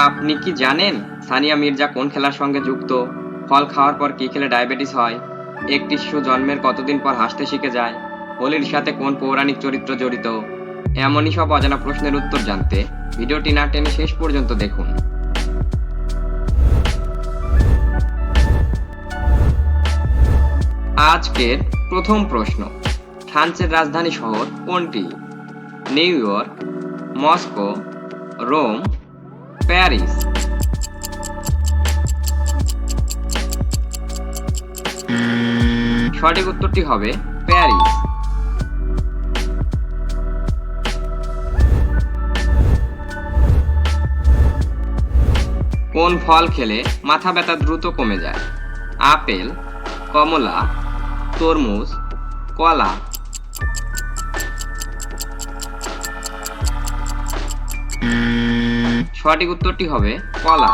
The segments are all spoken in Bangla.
আপনি কি জানেন সানিয়া মির্জা কোন খেলার সঙ্গে যুক্ত? ফল খাওয়ার পর কি খেলে ডায়াবেটিস হয়? একটি শিশু জন্মের কতদিন পর হাসতে শিখে যায়? হোলির সাথে কোন পৌরাণিক চরিত্র জড়িত? এমনই সব অজানা প্রশ্নের উত্তর জানতে ভিডিওটি না টেনে শেষ পর্যন্ত দেখুন। আজকের প্রথম প্রশ্ন, ফ্রান্সের রাজধানী শহর কোনটি? New York, Moscow, Rome Paris সঠিক উত্তরটি হবে প্যারিস। কোন ফল খেলে মাথা ব্যথা দ্রুত কমে যায়? আপেল, কমলা, তরমুজ, কলা। সঠিক উত্তরটি হবে কলা।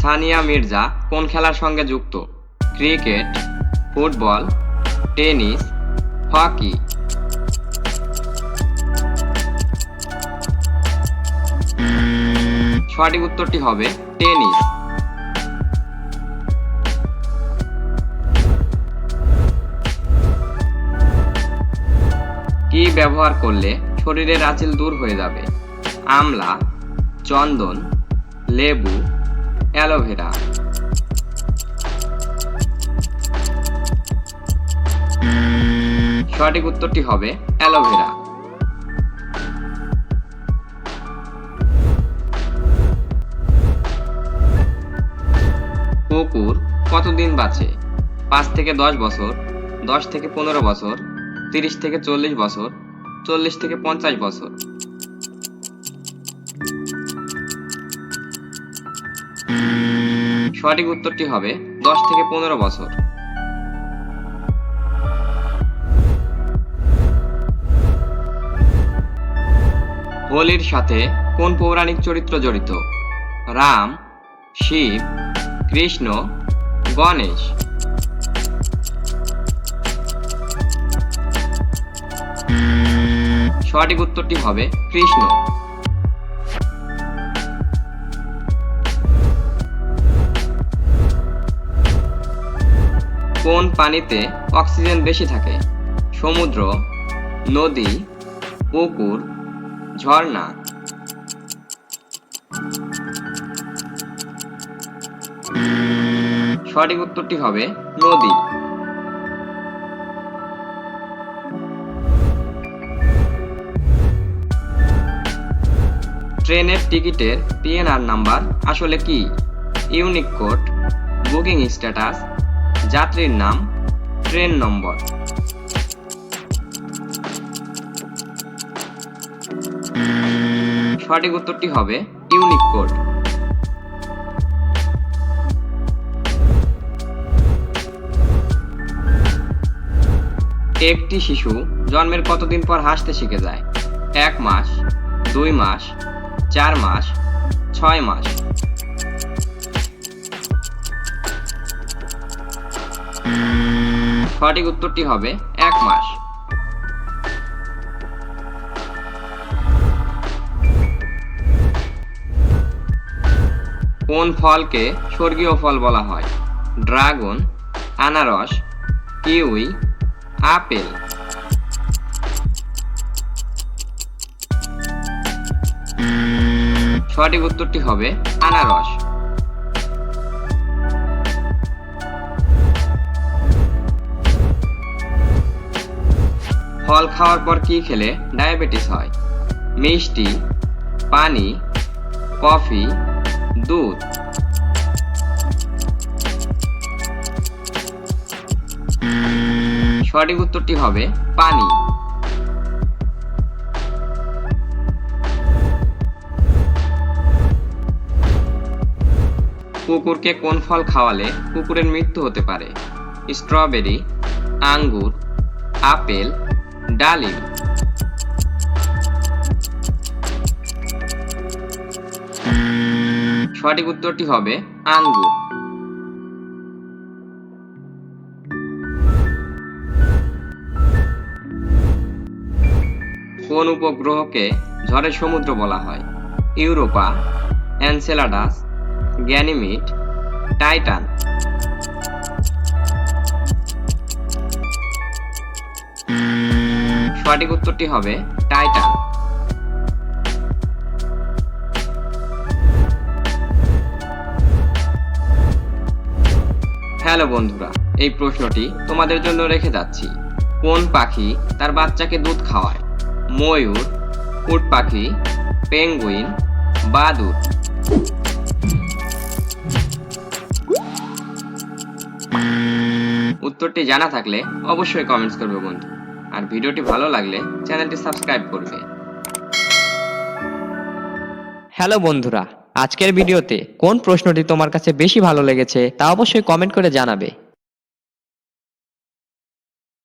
সানিয়া মির্জা কোন খেলার সঙ্গে যুক্ত? Cricket, football, tennis, hockey. সঠিক উত্তরটি হবে টেনিস। কি ব্যবহার করলে শরীরের আঁচিল দূর হয়ে যাবে। আমলা, চন্দন, লেবু, অ্যালোভেরা। সঠিক উত্তরটি হবে অ্যালোভেরা। কুকুর কতদিন বাঁচে? পাঁচ থেকে দশ বছর, দশ থেকে পনেরো বছর তিরিশ থেকে চল্লিশ বছর, চল্লিশ থেকে পঞ্চাশ বছর। সঠিক উত্তরটি হবে দশ থেকে পনেরো বছর। হোলির সাথে কোন পৌরাণিক চরিত্র জড়িত? রাম, শিব, কৃষ্ণ, গণেশ। সঠিক উত্তরটি হবে কৃষ্ণ। কোন পানিতে অক্সিজেন বেশি থাকে? সমুদ্র, নদী, পুকুর, ঝর্ণা। সঠিক উত্তরটি হবে নদী। ট্রেনের টিকিটের পিএনআর নাম্বার আসলে কি? ইউনিক কোড, বুকিং স্ট্যাটাস, যাত্রীর নাম, ট্রেন নম্বর। সঠিক উত্তরটি হবে ইউনিক কোড। একটি শিশু জন্মের কতদিন পর হাসতে শিখে যায়? এক মাস, দুই মাস চার মাস, ছয় মাস। সঠিক উত্তরটি হবে এক মাস। কোন ফলকে স্বর্গীয় ফল বলা হয়? ড্রাগন, আনারস, কিউই, আপেল। সঠিক উত্তরটি হবে আনারস। ফল খাওয়ার পর কি খেলে ডায়াবেটিস হয়? মিষ্টি, পানি, কফি, দুধ। সঠিক উত্তরটি হবে পানি। কুকুরকে কোন ফল খাওয়ালে কুকুরের মৃত্যু হতে পারে? স্ট্রবেরি, আঙ্গুর, আপেল, ডালিম। সঠিক উত্তরটি হবে আঙ্গুর। কোন উপগ্রহকে ঝড়ের সমুদ্র বলা হয়? Europa, Enceladus Ganymede Titan. সঠিক উত্তরটি হবে টাইটান। হ্যালো বন্ধুরা, এই প্রশ্নটি তোমাদের জন্য রেখে যাচ্ছি। কোন পাখি তার বাচ্চাকে দুধ খাওয়ায়? ময়ূর, উট পাখি, পেঙ্গুইন, বাদুর। উত্তরটি জানা থাকলে অবশ্যই কমেন্টস করবে বন্ধু। আর ভিডিওটি ভালো লাগলে চ্যানেলটি সাবস্ক্রাইব করবে। হ্যালো বন্ধুরা, আজকের ভিডিওতে কোন প্রশ্নটি তোমার কাছে বেশি ভালো লেগেছে তা অবশ্যই কমেন্ট করে জানাবে।